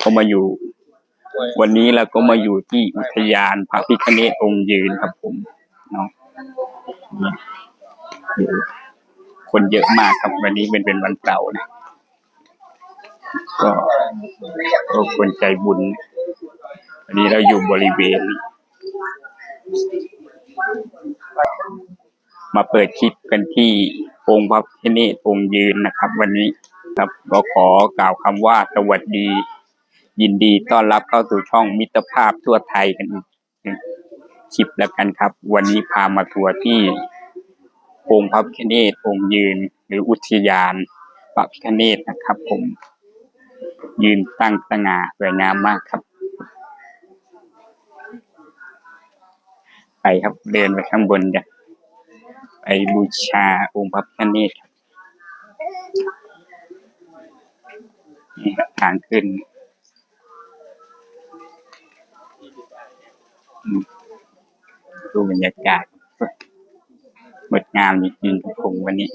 ก็มาอยู่ วันนี้เราก็มาอยู่ที่อุทยานพระพิฆเนศองค์ยืนครับผมเนาะเนี่ยอยู่คนเยอะมากครับวันนี้เป็นเป็นวันเสาร์นะก็ก็คนใจบุญ วันนี้เราอยู่บริเวณ มาเปิดคลิปกันที่องค์พระพิฆเนศองค์ยืนนะครับ วันนี้ครับก็ขอกล่าวคำว่าสวัสดี ยินดีต้อนรับเข้าสู่ช่องมิตรภาพทั่วไทยกันอีกหนึ่งคลิปแล้วกันครับ วันนี้พามาทัวร์ที่องค์พระพิฆเนศองค์ยืน หรืออุทยานพระพิฆเนศนะครับ ผม ยืนตั้งสง่าสวยงามมากครับ ไปครับเดินไปข้างบนกันไปบูชาองค์พระพิฆเนศครับนี่ครับทางขึ้น ดูบรรยากาศงดงามจริงๆครับผมวันนี้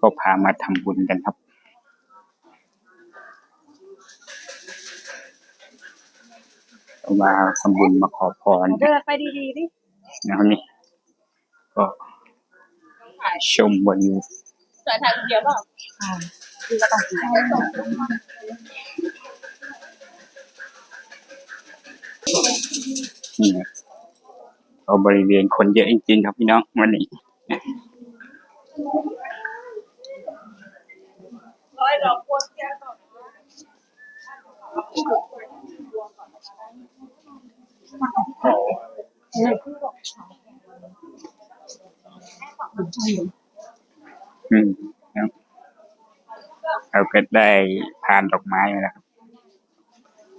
ก็พามาทำบุญกันครับมาทำบุญมาขอพรเดินไปดีๆดินะครับนี่ก็ชมบริวสายทางเดียวเปล่าอ่าคือก็ต้อง กินนี่นะก็บริเวณคนเยอะจริงๆครับพี่น้องวันนี้อืมเราก็ได้ผ่านดอกไม้มาแล้วครับ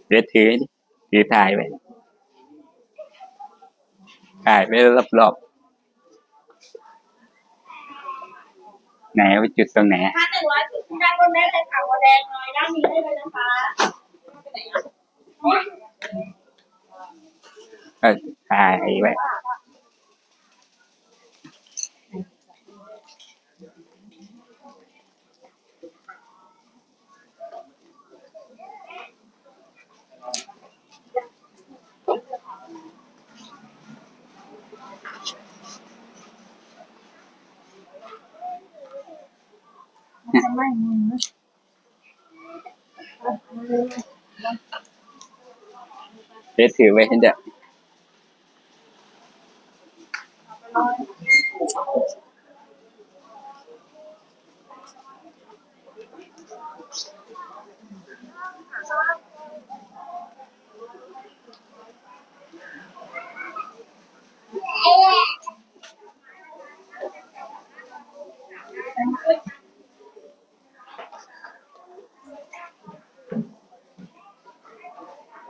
เดี๋ยวถือถือถ่ายไป ถ่ายไปรอบๆไหนเอาไปจุดตรงไหนอะถ้าหนึ่งร้อยจุดด้านบนได้เลยค่ะหัวแดงน้อยด้านนี้ได้เลยนะคะไปไหนอะก็ถ่ายไว้ เดี๋ยวถือไว้ให้เด้อ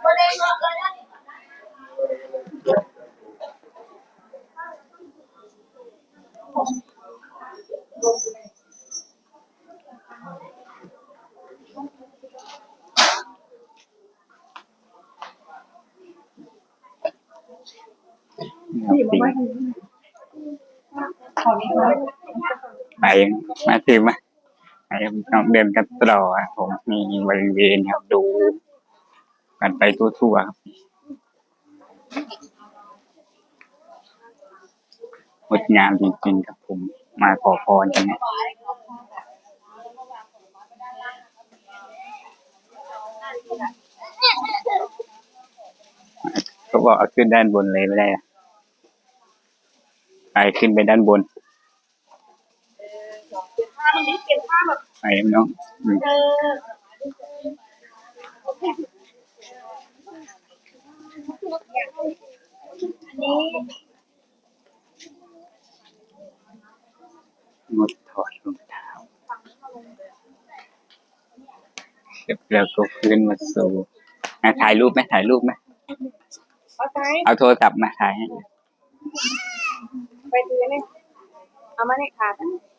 หัวแดงน้อยด้านนี้ นะครับ ขอนี้ค่ะ ไปมาถือมาไปต้องเดินกันต่อครับผมมีบริเวณครับดูกันไปทั่วๆครับงดงามจริงๆครับผมมาขอพรกันนี่ยเขาบอกเอาขึ้นด้านบนเลยไม่ได้ไปขึ้นไปด้านบน มันนี้เปลี่ยนผ้าแบบไปน้องอืมเอออันนี้งดถอดรองเท้าเสร็จแล้วก็ขึ้นมาสู่อะถ่ายรูปไหมถ่ายรูปไหมเอาไปเอาโทรศัพท์มาถ่ายให้ ไปดูนี่เอามาในขาดไปแล้วนะ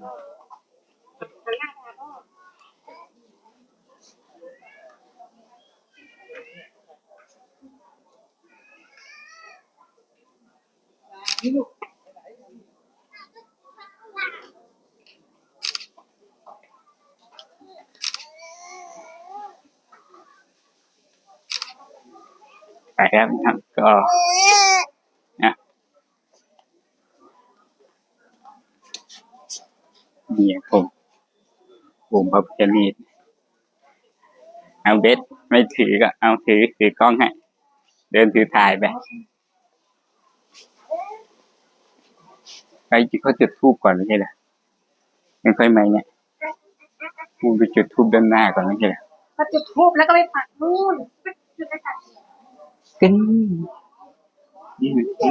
ครับก็นะ เนี่ยผมผมพระพุทธรูปเอาเบสไม่ถือก็เอาถือถือกล้องให้เดินถือถ่ายไปไปจุดเขาจุดทูบก่อนไม่ใช่เหรอยังค่อยมาเนี่ยพูดไปจุดทูบด้านหน้าก่อนไม่ใช่เหรอพอจุดทูบแล้วก็ไปปักนู่นจุดไปปักกันนี่อื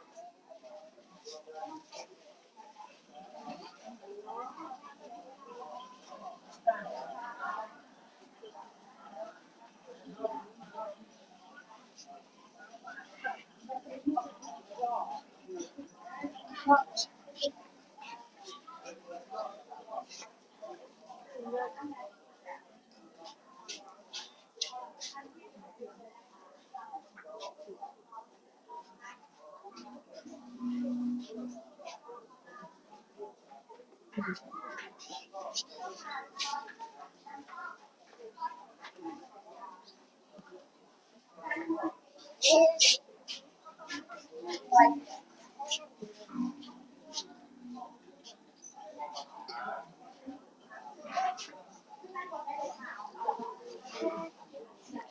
ม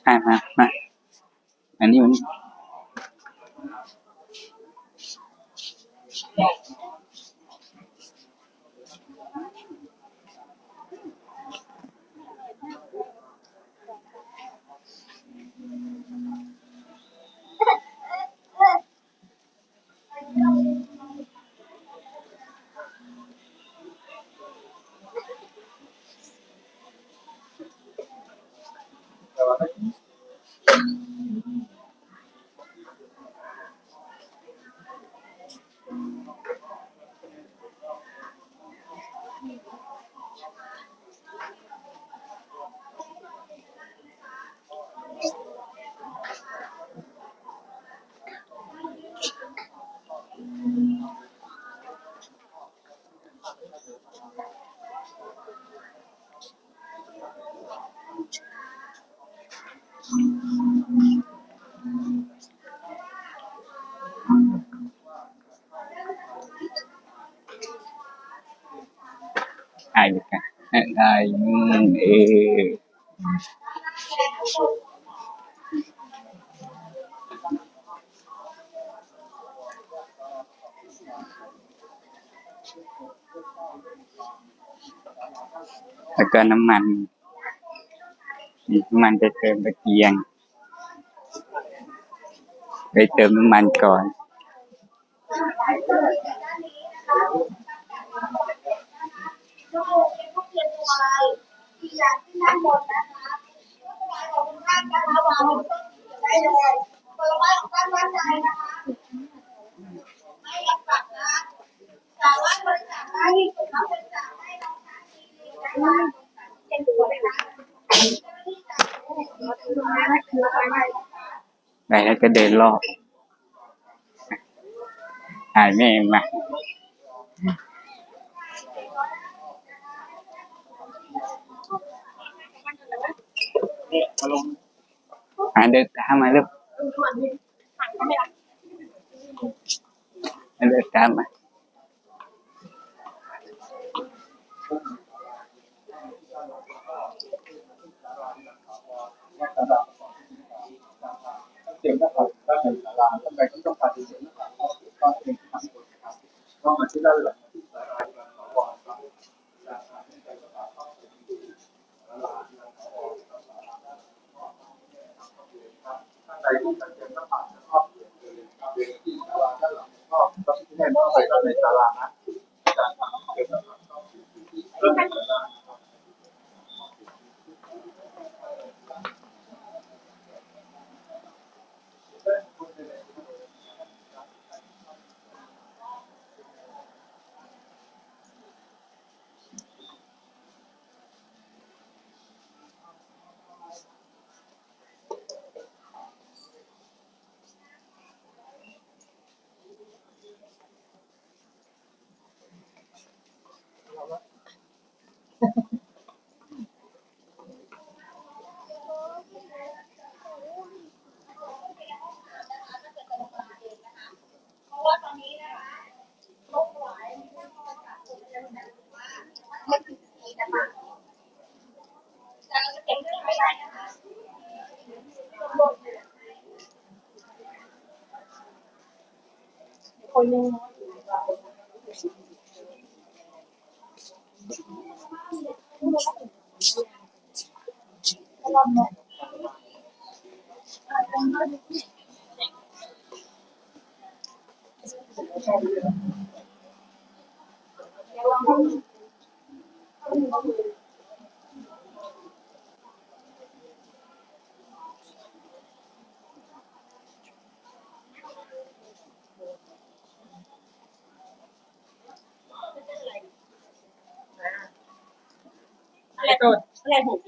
อ่า ถ่ายอยู่กันได้อืมเออแล้วก็น้ำมันน้ำมันไปเติมตะเกียง ไปเติมน้ำมันก่อน โยกเป็นพวกเทียนพวงมาลัยที่อยากขึ้นด้านบนนะคะขอบคุณท่านนะคะวางบนต้นได้เลยผลไม้ของท่านวัดใจนะคะไม่รับากนะสามารถบริจาคได้ที่สุดรับบริจาคได้น้องชายทีนะคะเป็นตัวนะเจ้าหน้าที่จ่ายเงินมาถึงตรงนั้นคือไหนแล้วก็เดินรอบถ่ายแม่มา อ่าเดินตามมาเร็วเดินตามมาเตรียมหน้าผากด้านในลาท่านใดที่ต้องการจะเตรียมหน้าผากก็เตรียมทำบุญนะครับก็มาที่ด้านหลังที่ศาลาการขอพรครับ ท่านใดที่จะเตรียมหน้าผากนะครับเดินที่ศาราด้านหลังก็ที่แน่นอนไปด้านในตาลานะ oynayamam. Thank you. Cái này bổ?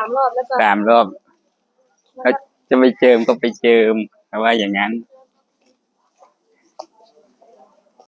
ามรอบแล้วก็ ตามรอบแล้จะไปเจิมก็ไปเจิมเขาว่าอย่างนั้น